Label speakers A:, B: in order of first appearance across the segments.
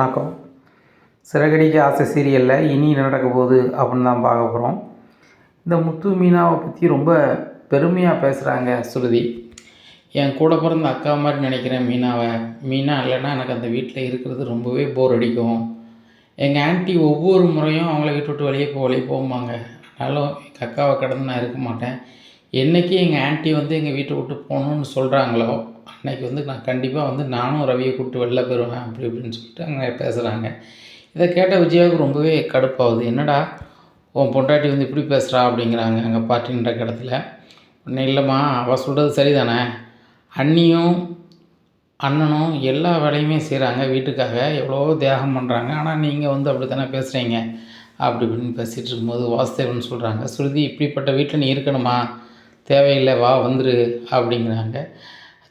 A: வணக்கம். சிறகடிக்க ஆசை சீரியலில் இனி நடக்க போகுது அப்படின்னு தான் பார்க்க போகிறோம் இந்த முத்து மீனாவை பற்றி ரொம்ப பெருமையாக பேசுகிறாங்க சுருதி என் கூட பிறந்த அக்கா மாதிரி நினைக்கிறேன் மீனாவை மீனா இல்லைன்னா எனக்கு அந்த வீட்டில் இருக்கிறது ரொம்பவே போர் அடிக்கும். எங்கள் ஆண்டி ஒவ்வொரு முறையும் அவங்கள வீட்டு விட்டு வெளியே போ வெளியே போகும்பாங்க ஆனாலும் எங்கள் அக்காவை கடந்து நான் இருக்க மாட்டேன். என்றைக்கு எங்கள் ஆண்டி வந்து எங்கள் வீட்டை விட்டு போகணுன்னு சொல்கிறாங்களோ அன்னைக்கு வந்து நான் கண்டிப்பாக வந்து நானும் ரவியை கூப்பிட்டு வெளில போயிடுவேன் அப்படி இப்படின்னு சொல்லிட்டு அங்கே பேசுகிறாங்க இதை கேட்ட விஜயாவுக்கு ரொம்பவே கடுப்பாகுது. என்னடா உன் பொண்டாட்டி வந்து இப்படி பேசுகிறா அப்படிங்கிறாங்க அங்கே பாட்டின்ற இடத்துல. ஒன்றும் இல்லைம்மா அவள் சொல்கிறது சரிதானே? அண்ணியும் அண்ணனும் எல்லா வேலையுமே செய்கிறாங்க வீட்டுக்காக. எவ்வளோ தியாகம் பண்ணுறாங்க ஆனால் நீங்கள் வந்து அப்படி தானே பேசுகிறீங்க அப்படி இப்படின்னு பேசிகிட்டு இருக்கும்போது வாசுதேவன் சொல்கிறாங்க ஸ்ருதி இப்படிப்பட்ட வீட்டில் நீ இருக்கணுமா? தேவையில்லை வா வந்துரு அப்படிங்கிறாங்க.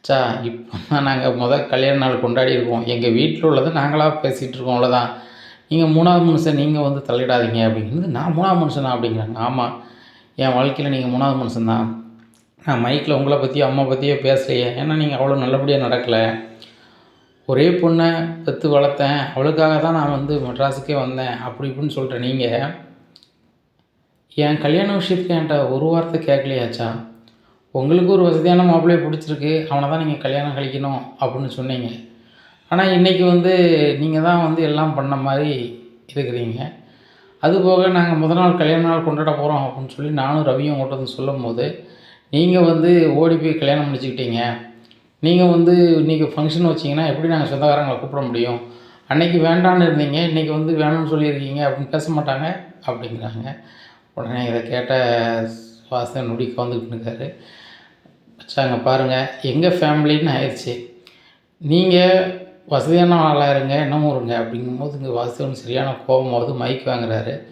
A: ச்சா இப்போ தான் நாங்கள் முதல் கல்யாண நாள் கொண்டாடி இருக்கோம். எங்கள் வீட்டில் உள்ளதை நாங்களாக பேசிகிட்டு இருக்கோம் அவ்வளோதான் நீங்கள் மூணாவது மனுஷன் நீங்கள் வந்து தள்ளிடாதீங்க அப்படிங்கிறது நான் மூணாவது மனுஷனா அப்படிங்கிறாங்க ஆமாம் என் வாழ்க்கையில் நீங்கள் மூணாவது மனுஷன்தான் நான் மைக்கில் உங்களை பற்றியோ அம்மா பற்றியோ பேசலையே. ஏன்னா நீங்கள் அவ்வளோ நல்லபடியாக நடக்கலை. ஒரே பொண்ணை பெற்று வளர்த்தேன். அவளுக்காக தான் நான் வந்து மெட்ராஸுக்கே வந்தேன். அப்படி இப்படின்னு சொல்கிறேன் நீங்கள் என் கல்யாண விஷயத்துக்கு என்கிட்ட ஒரு வார்த்தை கேட்கலையாச்சா உங்களுக்கு ஒரு வசதியான மாப்பிள்ளையை பிடிச்சிருக்கு அவனை தான் நீங்கள் கல்யாணம் கழிக்கணும் அப்படின்னு சொன்னீங்க. ஆனால் இன்றைக்கி வந்து நீங்கள் தான் வந்து எல்லாம் பண்ண மாதிரி இருக்கிறீங்க. அதுபோக நாங்கள் முதல் நாள் கல்யாண நாள் கொண்டாட போகிறோம் அப்படின்னு சொல்லி நானும் ரவியும் உங்கள்கிட்ட வந்து சொல்லும் போது நீங்கள் வந்து ஓடி போய் கல்யாணம் முடிச்சுக்கிட்டீங்க. நீங்கள் வந்து இன்றைக்கி ஃபங்க்ஷன் வச்சிங்கன்னா எப்படி நாங்கள் சொந்தக்காரங்களை கூப்பிட முடியும்? அன்னைக்கு வேண்டான்னு இருந்தீங்க இன்றைக்கி வந்து வேணும்னு சொல்லியிருக்கீங்க அப்படின்னு பேச மாட்டாங்க அப்படிங்கிறாங்க. உடனே இதை கேட்ட வாசன் நொடி கவுந்துக்கிட்டு இருக்காரு. வச்சாங்க பாருங்கள் எங்கள் ஃபேமிலின்னு ஆயிடுச்சு. நீங்கள் வசதியான ஆளாக இருங்க என்னமோ இருங்க அப்படிங்கும்போது இங்கே வாசுதேவன் சரியான கோபம் வருது மைக் வாங்குறாரு.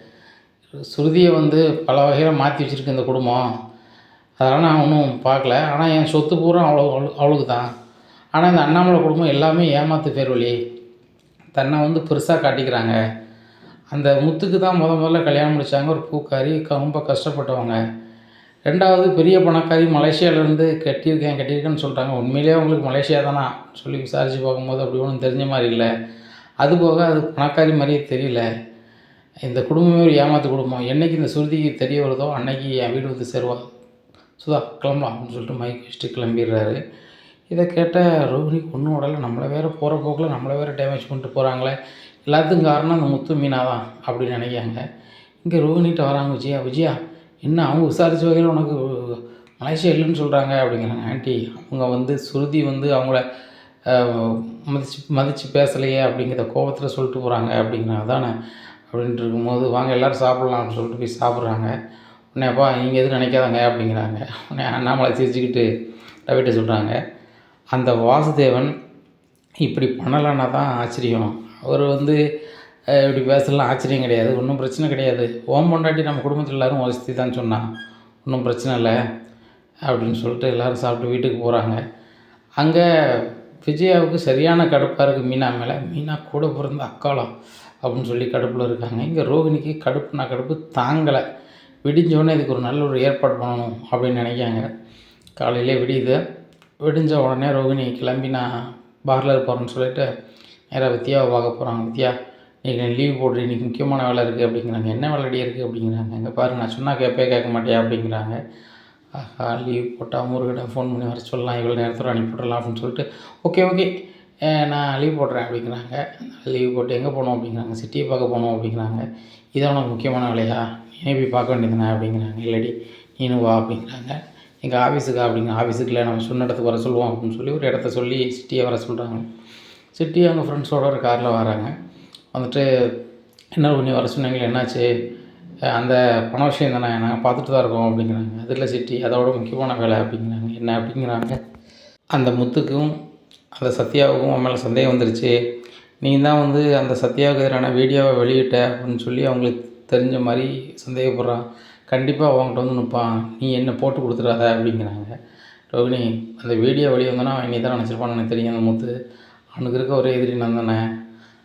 A: ஸ்ருதியை வந்து பல வகையில் மாற்றி வச்சுருக்கு இந்த குடும்பம். அதெல்லாம் நான் ஒன்றும் பார்க்கல. ஆனால் என் சொத்து பூரா அவ்வளோ அவ்வளோ அவளுக்கு தான் ஆனால் இந்த அண்ணாமலை குடும்பம் எல்லாமே ஏமாத்து பேர் வழி. தன்னை வந்து பெருசாக காட்டிக்கிறாங்க. அந்த முத்துக்கு தான் முத முதல்ல கல்யாணம் முடித்தாங்க ஒரு பூக்காரி க- ரொம்ப கஷ்டப்பட்டவங்க. ரெண்டாவது பெரிய பணக்காரி மலேசியாவிலேருந்து கட்டியிருக்கேன் கட்டியிருக்கேன்னு சொல்கிறாங்க உண்மையிலேயே அவங்களுக்கு மலேசியா தானா? சொல்லி விசாரித்து பார்க்கும்போது அப்படி ஒன்றும் தெரிஞ்ச மாதிரி இல்லை. அது போக அது பணக்காரி மாதிரியே தெரியல. இந்த குடும்பமே ஒரு ஏமாத்து குடும்பம். என்றைக்கு இந்த சுருதிக்கு தெரிய வருதோ அன்னைக்கு என் வீடு வந்து சேருவா. சுதா கிளம்பலாம் அப்படின்னு சொல்லிட்டு மைக் வச்சுட்டு கிளம்பிடுறாரு. இதை கேட்ட ரோஹிணி ஒன்றும் உடல நம்மளை வேறு போகிற போக்கில் நம்மளை வேறு டேமேஜ் பண்ணிட்டு போகிறாங்களே எல்லாத்துக்கும் காரணம் அந்த முத்து மீனா தான் அப்படின்னு நினைக்காங்க இங்கே ரோஹினிகிட்ட வராங்க விஜயா. விஜயா என்ன அவங்க விசாரித்த வகையில் உனக்கு மலேசியா இல்லைன்னு சொல்கிறாங்க அப்படிங்கிறாங்க. ஆண்டி அவங்க வந்து சுருதி வந்து அவங்கள மதித்து மதிச்சு மதித்து பேசலையே அப்படிங்கிற கோபத்தில் சொல்லிட்டு போகிறாங்க அப்படிங்கிறாங்க. தானே அப்படின்ட்டு இருக்கும்போது வாங்க எல்லோரும் சாப்பிட்லாம்னு சொல்லிட்டு போய் சாப்பிட்றாங்க. உடனே அப்பா நீங்கள் எதுவும் நினைக்காதங்க அப்படிங்கிறாங்க. உடனே அண்ணாமலை சிரிச்சுக்கிட்டு ரவிட்ட சொல்கிறாங்க அந்த வாசுதேவன் இப்படி பண்ணலைன்னா தான் ஆச்சரியம். அவர் வந்து இப்படி பேசலாம் ஆச்சரியம் கிடையாது. ஒன்றும் பிரச்சனை கிடையாது. ஓம் பொண்டாட்டி நம்ம குடும்பத்தில் எல்லோரும் வசதி தான் சொன்னான். ஒன்றும் பிரச்சனை இல்லை அப்படின்னு சொல்லிட்டு எல்லோரும் சாப்பிட்டு வீட்டுக்கு போகிறாங்க அங்கே விஜயாவுக்கு சரியான கடுப்பாக இருக்குது மீனா மேலே. மீனா கூட பிறந்த அக்காலம் அப்படின்னு சொல்லி கடுப்பில் இருக்காங்க. இங்கே ரோகிணிக்கு கடுப்புனா கடுப்பு தாங்கலை. விடிஞ்சோடனே இதுக்கு ஒரு நல்ல ஒரு ஏற்பாடு பண்ணணும் அப்படின்னு நினைக்காங்க காலையிலே விடியுது. விடிஞ்ச உடனே ரோகிணி கிளம்பி நான் பார்லர் போகிறேன்னு சொல்லிட்டு நேராக வித்யாவை பார்க்க போகிறாங்க வித்யா இன்றைக்கி லீவ் போடுறேன். இன்றைக்கி முக்கியமான வேலை இருக்குது அப்படிங்கிறாங்க. என்ன வேலைடி இருக்குது அப்படிங்கிறாங்க. இங்கே பாரு நான் சொன்னால் கேட்பே கேட்க மாட்டியா அப்படிங்கிறாங்க. ஆஹா லீவ் போட்டால் முருகிட்ட ஃபோன் பண்ணி வர சொல்லலாம். இவ்வளோ நேரத்தில் அனுப்பி விட்றலாம் அப்படின்னு சொல்லிட்டு ஓகே ஓகே நான் லீவ் போடுறேன் அப்படிங்கிறாங்க. லீவ் போட்டு எங்கே போகணும்? அப்படிங்கிறாங்க. சிட்டியை பார்க்க போகணும் அப்படிங்கிறாங்க. இதான் உனக்கு முக்கியமான வேலையா? நீ போய் பார்க்க வேண்டியதுண்ணா அப்படிங்கிறாங்க. இல்லடி நீனும் வா அப்படிங்கிறாங்க. எங்கள் ஆஃபீஸுக்கு அப்படிங்க ஆஃபீஸுக்கு இல்லை நம்ம சொன்ன இடத்துக்கு வர சொல்லுவோம் அப்படின்னு சொல்லி ஒரு இடத்த சொல்லி சிட்டியை வர சொல்கிறாங்க சிட்டி அவங்க ஃப்ரெண்ட்ஸோட ஒரு காரில் வராங்க. வந்துட்டு என்ன பண்ணி வர சொன்னீங்களே என்னாச்சு? அந்த பண விஷயம் தானே நாங்கள் பார்த்துட்டு தான் இருக்கோம் அப்படிங்கிறாங்க. அதில் சிட்டி அதோட முக்கியமான வேலை அப்படிங்கிறாங்க. என்ன அப்படிங்கிறாங்க? அந்த முத்துக்கும் அந்த சத்யாவுக்கும் உன் மேலே சந்தேகம் வந்துருச்சு. நீ தான் வந்து அந்த சத்யாவுக்கு எதிரான வீடியோவை வெளியிட்ட அப்படின்னு சொல்லி அவங்களுக்கு தெரிஞ்ச மாதிரி சந்தேகப்படுறான். கண்டிப்பாக அவங்ககிட்ட வந்து நிற்பான். நீ என்ன போட்டு கொடுத்துடாத அப்படிங்கிறாங்க. ரோகிணி அந்த வீடியோ வெளியே வந்தோன்னா அவன் நீ தான் நினச்சிருப்பான்னு எனக்கு தெரியும் அந்த முத்து. அவனுக்கு இருக்க ஒரே எதிரி நான் தானே.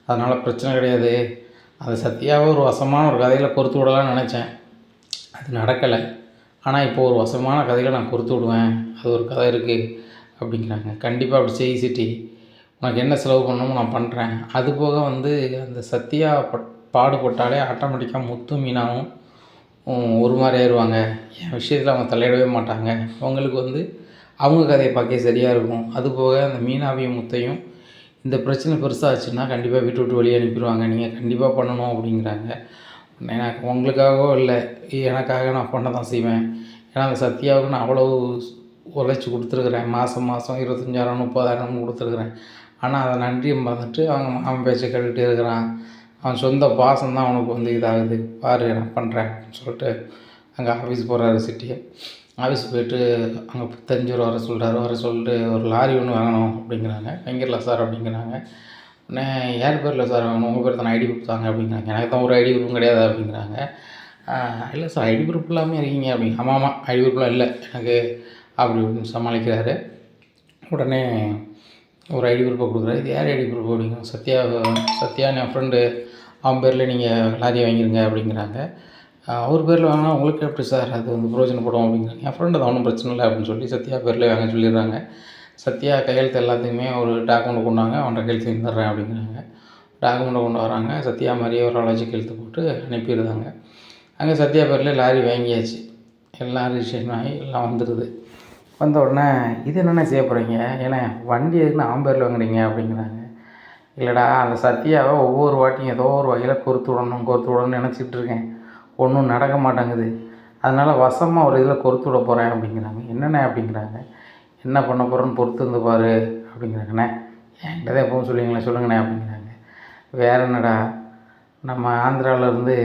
A: அதனால் பிரச்சனை கிடையாது. அது சத்யாவை ஒரு வசமான ஒரு கதையில் பொறுத்து விடலான்னு நினச்சேன். அது நடக்கலை. ஆனால் இப்போ ஒரு வசமான கதையில் நான் பொறுத்து விடுவேன். அது ஒரு கதை இருக்குது அப்படிங்கிறாங்க. கண்டிப்பாக அப்படி செய் சிட்டி உனக்கு என்ன செலவு பண்ணணுமோ நான் பண்ணுறேன் அது போக வந்து அந்த சத்யா பட் பாடுபட்டாலே ஆட்டோமேட்டிக்காக முத்து மீனாவும் ஒரு மாதிரி ஆயிடுவாங்க என் விஷயத்தில் அவங்க தலையிடவே மாட்டாங்க. அவங்களுக்கு வந்து அவங்க கதையை பார்க்க சரியாக இருக்கும். அது போக அந்த மீனாவையும் முத்தையும் இந்த பிரச்சனை பெருசாகச்சுன்னா கண்டிப்பாக வீட்டு விட்டு வெளியே அனுப்பிடுவாங்க. நீங்கள் கண்டிப்பாக பண்ணணும் அப்படிங்கிறாங்க. எனக்கு உங்களுக்காகவோ இல்லை எனக்காக நான் பண்ண தான் செய்வேன். ஏன்னா அந்த சத்யாவுக்கு நான் அவ்வளோ உழைச்சி கொடுத்துருக்குறேன். மாதம் மாதம் இருபத்தஞ்சாயிரம் முப்பதாயிரம் கொடுத்துருக்குறேன். ஆனால் அதை நன்றியை மறந்துட்டு அவன் அவன் பேச்சை கேட்டுகிட்டே இருக்கிறான். அவன் சொந்த பாசம்தான் அவனுக்கு வந்து இதாகுது. பாரு நான் பண்ணுறேன் அப்படின்னு சொல்லிட்டு அங்கே ஆஃபீஸ் போகிறாரு சிட்டியை. ஆஃபீஸ் போயிட்டு அங்கே தெரிஞ்சவர் வர சொல்கிறாரு வர சொல்லிட்டு ஒரு லாரி ஒன்று வாங்கணும் அப்படிங்கிறாங்க. வாங்கிடலாம் சார் அப்படிங்கிறாங்க. உடனே யார் பேரில் சார் வாங்கணும்? உங்கள் பேர் தானே ஐடி ப்ரூஃப் தாங்க அப்படிங்கிறாங்க. எனக்கு தான் ஒரு ஐடி ப்ரூஃபும் கிடையாது அப்படிங்கிறாங்க. இல்லை சார் ஐடி ப்ரூஃப் இல்லாமல் இருக்கீங்க அப்படிங்க ஆமாம் ஆமாம் ஐடி ப்ரூஃப்லாம் இல்லை. எனக்கு அப்படி இப்படின்னு சமாளிக்கிறாரு. உடனே ஒரு ஐடி ப்ரூஃபை கொடுக்குறாரு. இது யார் ஐடி ப்ரூஃப் அப்படிங்க சத்யா சத்யா என் ஃப்ரெண்டு அவன் பேரில் நீங்கள் லாரியை வாங்கிருங்க அப்படிங்கிறாங்க. அவர் பேரில் வாங்கினா உங்களுக்கு எப்படி சார் அது வந்து பிரயோஜனப்படும் அப்படிங்கிறாங்க என் ஃப்ரெண்டு தான் ஒன்றும் பிரச்சனை இல்லை அப்படின்னு சொல்லி சத்யா பேரில் வாங்க சொல்லிடுறாங்க. சத்யா கையெழுத்து எல்லாத்தையுமே ஒரு டாக்குமெண்ட் கொண்டாங்க அவன்கிட்ட கையெழுத்து இருந்துடுறேன் அப்படிங்கிறாங்க. டாக்குமெண்ட்டை கொண்டு வராங்க. சத்யா மாதிரியே ஒரு ஆள் வச்சு கையெழுத்து போட்டு அனுப்பிடுறாங்க. அங்கே சத்யா பேரில் லாரி வாங்கியாச்சு. எல்லாம் ரிஜிஸ்ட்ரேஷன் ஆகி எல்லாம் வந்துடுது. வந்த உடனே இது என்னென்ன செய்ய போகிறீங்க ஏன்னா வண்டி எதுக்குன்னு ஆம்பேரில் வாங்குறீங்க? அப்படிங்கிறாங்க. இல்லைடா அந்த சத்யாவை ஒவ்வொரு வாட்டியும் ஏதோ ஒரு வகையில் கொறுத்து விடணும் கொறுத்து விடணும்னு நினச்சிட்டு இருக்கேன். ஒன்றும் நடக்க மாட்டேங்குது. அதனால் வசமாக ஒரு இதில் கொறுத்து விட போகிறேன் அப்படிங்கிறாங்க. என்னண்ணே அப்படிங்கிறாங்க. என்ன பண்ண போகிறோன்னு பொறுத்து இருந்து பாரு அப்படிங்கிறாங்கண்ணே. என்கிட்ட தான் எப்பவும் சொல்லுவீங்களே சொல்லுங்கண்ணே அப்படிங்கிறாங்க. வேற என்னடா? நம்ம ஆந்திராவிலேருந்து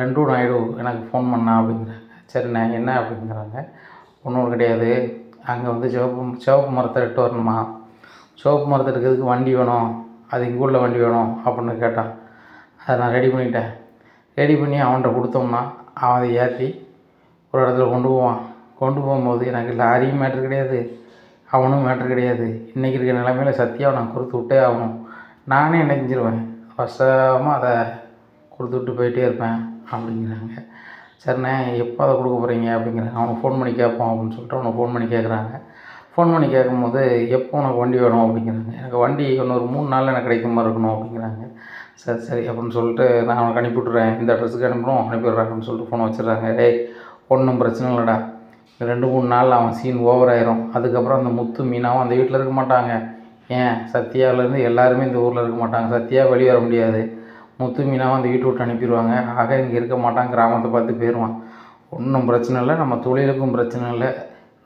A: ரெண்டு நாயுடு எனக்கு ஃபோன் பண்ணா அப்படிங்கிறாங்க. சரிண்ணே என்ன அப்படிங்கிறாங்க. ஒன்றும் கிடையாது. அங்கே வந்து சிவப்பு சிவப்பு மரத்தை எட்டு வரணுமா? சிவப்பு மரத்தை எடுக்கிறதுக்கு வண்டி வேணும்? அது இங்கே உள்ள வண்டி வேணும் அப்படின்னு கேட்டான். அதை நான் ரெடி பண்ணிட்டேன். ரெடி பண்ணி அவன்கிட்ட கொடுத்தோம்னா அவன் அதை ஏற்றி ஒரு இடத்துல கொண்டு போவான். கொண்டு போகும்போது எனக்கு லாரியும் மேட்ரு கிடையாது அவனும் மேட்ரு கிடையாது. இன்றைக்கி இருக்கிற நிலமையில சத்தியாவை நான் கொடுத்து விட்டே ஆகணும். நானே என்ன செஞ்சிருவேன்? வசமாக அதை கொடுத்து விட்டு போயிட்டே இருப்பேன் அப்படிங்கிறாங்க. சரிண்ணே எப்போ அதை கொடுக்க போகிறீங்க அப்படிங்கிறாங்க. அவனை ஃபோன் பண்ணி கேட்போம் அப்படின்னு சொல்லிட்டு அவனை ஃபோன் பண்ணி கேட்குறாங்க. ஃபோன் பண்ணி கேட்கும்போது எப்போ உனக்கு வண்டி வேணும் அப்படிங்கிறாங்க. எனக்கு வண்டி இன்னொரு மூணு நாளில் எனக்கு கிடைக்கும் மாதிரி இருக்கணும் அப்படிங்கிறாங்க. சரி சரி அப்படின்னு சொல்லிட்டு நான் அவனுக்கு அனுப்பி விட்றேன் இந்த அட்ரஸுக்கு அனுப்பணும் அனுப்பிடுறேன் அப்படின்னு சொல்லிட்டு ஃபோனை வச்சிடறாங்க. டேய் ஒன்றும் பிரச்சனை இல்லைடா. ரெண்டு மூணு நாள் அவன் சீன் ஓவர் ஆயிரும். அதுக்கப்புறம் அந்த முத்து மீனாவும் அந்த வீட்டில் இருக்க மாட்டாங்க. ஏன்? சத்யாவிலேருந்து எல்லாருமே இந்த ஊரில் இருக்க மாட்டாங்க. சத்யா வெளியே வர முடியாது. முத்து மீனாவும் அந்த வீட்டை விட்டு அனுப்பிடுவாங்க. ஆக இங்கே இருக்க மாட்டான். கிராமத்தை பார்த்து போயிடுவான் ஒன்றும் பிரச்சனை இல்லை. நம்ம தொழிலுக்கும் பிரச்சனை இல்லை.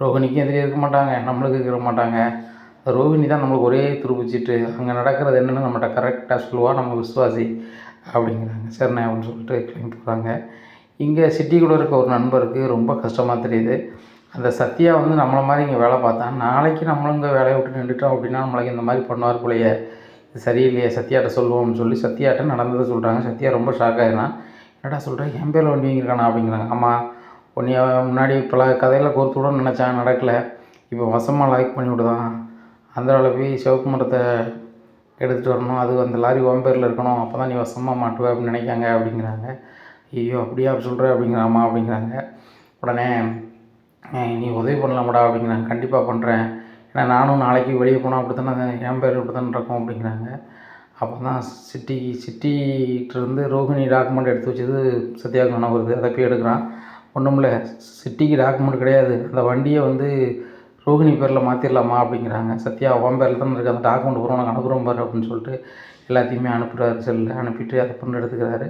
A: ரோகிணிக்கும் எதிரே இருக்க மாட்டாங்க. நம்மளுக்கு இருக்க மாட்டாங்க. ரோஹிணி தான் நம்மளுக்கு ஒரே துருப்பிச்சிட்டு அங்கே நடக்கிறது என்னென்னு நம்மகிட்ட கரெக்டாக சொல்லுவா நம்ம விஸ்வாசி அப்படிங்கிறாங்க. சரிண்ணே அப்படின்னு சொல்லிட்டு கிளம்பி போகிறாங்க இங்கே சிட்டிக்குள்ளே இருக்க ஒரு நண்பருக்கு ரொம்ப கஷ்டமாக தெரியுது. அந்த சத்யா வந்து நம்மளை மாதிரி இங்கே வேலை பார்த்தா நாளைக்கு நம்மளும் இங்கே வேலையை விட்டு நின்றுட்டோம் அப்படின்னா நம்மளுக்கு இந்த மாதிரி பண்ணுவார் போலையே. இது சரியில்லையே சத்யாட்ட சொல்லுவோம்னு சொல்லி சத்யாட்ட நடந்ததை சொல்கிறாங்க சத்யா ரொம்ப ஷாக் ஆகிடுறான் என்னடா சொல்கிறேன் என் பேரில் வண்டி வாங்கியிருக்கானா அப்படிங்கிறாங்க. ஆமாம் உன்னைய முன்னாடி பல கதையில் கோர்த்து விடணும்னு நினச்சான் நடக்கலை. இப்போ வசமாக லைக் பண்ணி விடுதான் அந்த போய் சிவப்பு மரத்தை எடுத்துகிட்டு வரணும். அது அந்த லாரி உன் பேரில் இருக்கணும். அப்போ தான் நீ வசமாக மாட்டுவ அப்படின்னு நினைக்காங்க அப்படிங்கிறாங்க. ஐயோ அப்படியா சொல்கிற அப்படிங்கிறாமா அப்படிங்கிறாங்க. உடனே நீ உதவி பண்ணலாமாடா அப்படிங்கிறாங்க. கண்டிப்பாக பண்ணுறேன் ஏன்னா நானும் நாளைக்கு வெளியே போனால் அப்படி தானே என் பேர் இப்படி தானே இருக்கும் அப்படிங்கிறாங்க. அப்போ தான் சிட்டி சிட்டிகிட்டேருந்து ரோகிணி டாக்குமெண்ட் எடுத்து வச்சது சத்யாவுக்கு வருது. அதை போய் எடுக்கிறான். ஒன்றும் இல்லை சிட்டிக்கு டாக்குமெண்ட் கிடையாது. அந்த வண்டியை வந்து ரோகிணி பேரில் மாற்றிடலாமா அப்படிங்கிறாங்க. சத்யா உன் பேரில் தான் இருக்குது அந்த டாக்குமெண்ட் பூரா உனக்கு அனுப்புகிறோம் பாரு அப்படின்னு சொல்லிட்டு எல்லாத்தையுமே அனுப்புகிறாரு செல்லில் அனுப்பிட்டு அதை பண்ணி எடுத்துக்கிறாரு.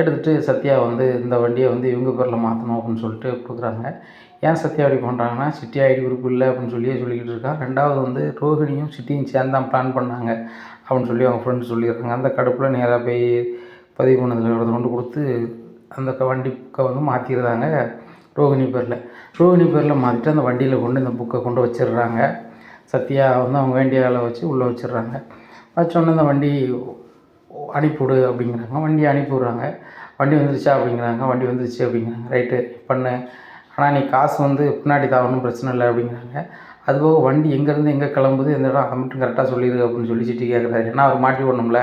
A: எடுத்துகிட்டு சத்யா வந்து இந்த வண்டியை வந்து இவங்க பேரில் மாற்றணும் அப்படின்னு சொல்லிட்டு கொடுக்குறாங்க. ஏன் சத்யா அப்படி பண்ணுறாங்கன்னா சிட்டி ஐடி குரூப் இல்லை அப்படின்னு சொல்லியே சொல்லிக்கிட்டு இருக்கான் ரெண்டாவது வந்து ரோஹிணியும் சிட்டியும் சேர்ந்து தான் பிளான் பண்ணாங்க அப்படின்னு சொல்லி அவங்க ஃப்ரெண்டு சொல்லிடுறாங்க. அந்த கடுப்பில் நேராக போய் பதிவு பண்ணதில் கொண்டு கொடுத்து அந்த வண்டிக்கு வந்து மாற்றிடுறாங்க ரோகிணி பேரில். ரோகிணி பேரில் மாற்றிட்டு அந்த வண்டியில் கொண்டு இந்த புக்கை கொண்டு வச்சிடுறாங்க. சத்யா வந்து அவங்க வேண்டிய ஆளை வச்சு உள்ளே வச்சிடுறாங்க. வச்சோடனே இந்த வண்டி அனுப்பிவிடு அப்படிங்கிறாங்க. வண்டி அனுப்பி விட்றாங்க வண்டி வந்துருச்சா அப்படிங்கிறாங்க. வண்டி வந்துருச்சு அப்படிங்கிறாங்க. ரைட்டு பண்ணு. ஆனால் நீ காசு வந்து பின்னாடி தான் ஒன்றும் பிரச்சனை இல்லை அப்படிங்கிறாங்க. அதுபோக வண்டி எங்கேருந்து எங்கே கிளம்புது எந்த இடம் அதை மட்டும் கரெக்டாக சொல்லிடு அப்படின்னு சொல்லி சிட்டி கேட்குறாரு ஏன்னா அவர் மாட்டி விடணும்ல.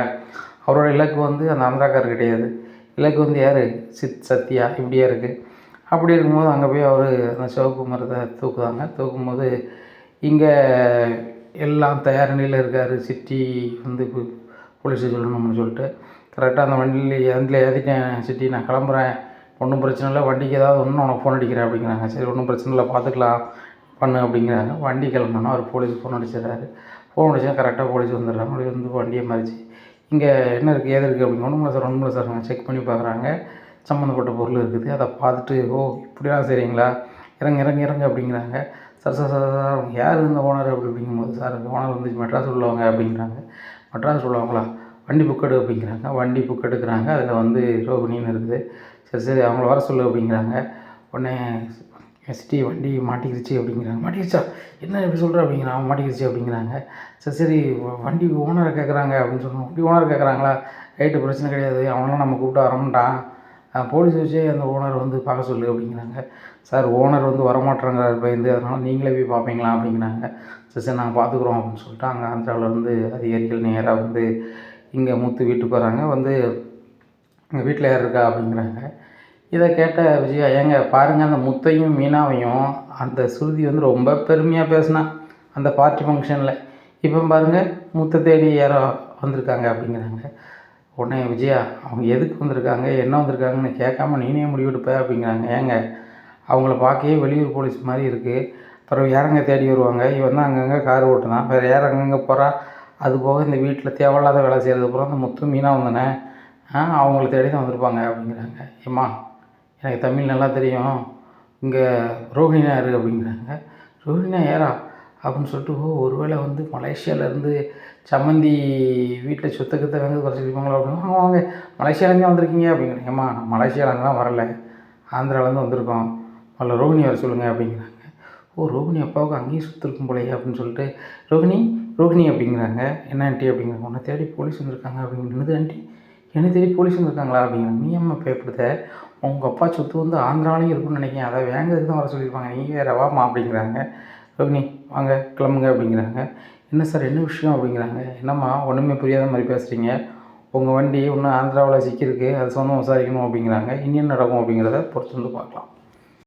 A: அவரோட இலக்கு வந்து அந்த ஆந்திராக்கார் கிடையாது. இலக்கு வந்து யார்? சித் சத்யா இப்படியா இருக்குது அப்படி இருக்கும்போது அங்கே போய் அவர் அந்த சிவப்பு மரத்தை தூக்குதாங்க தூக்கும்போது இங்கே எல்லாம் தயார் நிலையில் இருக்கார். சிட்டி வந்து போலீஸை சொல்லணும்னு சொல்லிட்டு. கரெக்டாக அந்த வண்டியில் அதில் ஏற்றிட்டேன் சிட்டி நான் கிளம்புறேன். ஒன்றும் பிரச்சனை இல்லை. வண்டிக்கு ஏதாவது ஒன்று உனக்கு ஃபோன் அடிக்கிறேன் அப்படிங்கிறாங்க. சரி ஒன்றும் பிரச்சனை இல்லை. பார்த்துக்கலாம். பண்ணு அப்படிங்கிறாங்க. வண்டி கிளம்புனா அவர் போலீஸ் ஃபோன் அடிச்சிடறாரு. ஃபோன் அடிச்சா கரெக்டாக போலீஸ் வந்துடுறாங்க. போலீஸ் வந்து வண்டியை மறிச்சு இங்கே என்ன இருக்குது ஏது இருக்குது அப்படின்னு ஒன்றும் இல்லை சார். ஒன்றும் இல்லை சார் செக் பண்ணி பார்க்குறாங்க. சம்மந்தப்பட்ட பொருள் இருக்குது. அதை பார்த்துட்டு ஓ இப்படிலாம் செய்கிறீங்களா இறங்க இறங்க இறங்க அப்படிங்கிறாங்க. சார் சார் சார் சார் யார் இந்த ஓனர்? அப்படி அப்படிங்கும்போது சார் ஓனர் வந்து மெட்ராஸ் உள்ளவங்க அப்படிங்கிறாங்க. மெட்ராஸ் உள்ளவங்களா? வண்டி புக் எடு அப்படிங்கிறாங்க. வண்டி புக் எடுக்கிறாங்க. அதில் வந்து ரோகிணின்னு இருக்குது. சரி சரி அவங்கள வர சொல்லு அப்படிங்கிறாங்க. உடனே எஸ்டி வண்டி மாட்டிக்கிருச்சு அப்படிங்கிறாங்க. மாட்டிக்கிச்சா என்ன எப்படி சொல்கிற அப்படிங்கிறாங்க. மாட்டிக்கிருச்சு அப்படிங்கிறாங்க. சரி சரி வண்டி ஓனரை கேட்குறாங்க அப்படின்னு சொல்லணும் வண்டி ஓனர் கேட்குறாங்களா? ரைட்டு பிரச்சனை கிடையாது. அவனெலாம் நம்ம கூப்பிட்டு வரமாட்டான் போலீஸ் வச்சே அந்த ஓனர் வந்து பார்க்க சொல்லு அப்படிங்கிறாங்க. சார் ஓனர் வந்து வரமாட்டேங்கிறாரு பயந்து அதனால் நீங்களே போய் பார்ப்பீங்களா அப்படிங்கிறாங்க. சரி சார் நாங்கள் பார்த்துக்குறோம் அப்படின்னு சொல்லிட்டு அங்கே ஆந்திராவில் இருந்து அதிகாரிகள் நேராக வந்து இங்கே மூத்து வீட்டுக்கு வராங்க. வந்து எங்கள் வீட்டில் யார் இருக்கா? அப்படிங்கிறாங்க. இதை கேட்ட விஜயா ஏங்க பாருங்கள் அந்த முத்தையும் மீனாவையும் அந்த சுருதி வந்து ரொம்ப பெருமையாக பேசினா அந்த பார்ட்டி ஃபங்க்ஷனில். இப்போ பாருங்கள் முத்தை தேடி யாரோ வந்திருக்காங்க. அப்படிங்கிறாங்க. உடனே விஜயா அவங்க எதுக்கு வந்திருக்காங்க என்ன வந்திருக்காங்கன்னு கேட்காம நீனே முடிவெடுப்ப அப்படிங்கிறாங்க. ஏங்க அவங்கள பார்க்கவே வெளியூர் போலீஸ் மாதிரி இருக்குது அப்புறம் யாரங்க தேடி வருவாங்க? இவன் தான் அங்கங்கே கார் ஓட்டுனான். வேறு யார் அங்கங்கே போகிறா அது போக இந்த வீட்டில் தேவையில்லாத வேலை செய்கிறது அப்புறம் அந்த முத்து மீனாக வந்தானே. ஆ அவங்கள தேடி தான் வந்திருப்பாங்க அப்படிங்கிறாங்க. ஏம்மா எனக்கு தமிழ் நல்லா தெரியும். இங்கே ரோஹிணி யார் அப்படிங்கிறாங்க. ரோஹிணியா யாரா? அப்படின்னு சொல்லிட்டு ஓ ஒருவேளை வந்து மலேசியாவிலேருந்து சம்மந்தி வீட்டில் சொத்தை கித்த வந்து குறைச்சிருப்பாங்களோ அப்படின்னு அவங்க வாங்க மலேசியாலேருந்து வந்திருக்கீங்க அப்படிங்கிறாங்க. ஏம்மா நான் மலேசியாவிலேருந்து தான் வரல. ஆந்திராவிலேருந்து வந்திருக்கோம். அதில் ரோஹிணி வர சொல்லுங்கள் அப்படிங்கிறாங்க. ஓ ரோகிணி அப்பாவுக்கு அங்கேயும் சுற்றிருக்கும் போலையே அப்படின்னு சொல்லிட்டு ரோகிணி ரோகிணி அப்படிங்கிறாங்க. என்ன ஆண்டி அப்படிங்கிறாங்க. உன்னை தேடி போலீஸ் வந்திருக்காங்க அப்படிங்கிறது ஆண்டி? என்னை தேடி போலீஸ் வந்திருக்காங்களா அப்படிங்கிறாங்க நீ அம்மா பயப்படுத உங்கள் அப்பா சொத்து வந்து ஆந்திராலையும் இருக்குன்னு நினைக்கிறேன். அதை வேங்கிறதுக்கு தான் வர சொல்லியிருப்பாங்க. நீ வேற வாமா அப்படிங்கிறாங்க. ரோகிணி வாங்க கிளம்புங்க அப்படிங்கிறாங்க. என்ன சார் என்ன விஷயம் அப்படிங்கிறாங்க. என்னம்மா ஒன்றுமே புரியாத மாதிரி பேசுகிறீங்க உங்கள் வண்டி இன்னும் ஆந்திராவில் சிக்கியிருக்கு. அது சொந்தம் விசாரிக்கணும் அப்படிங்கிறாங்க. இனி என்ன நடக்கும் அப்படிங்கிறத பொறுத்து வந்து பார்க்கலாம்.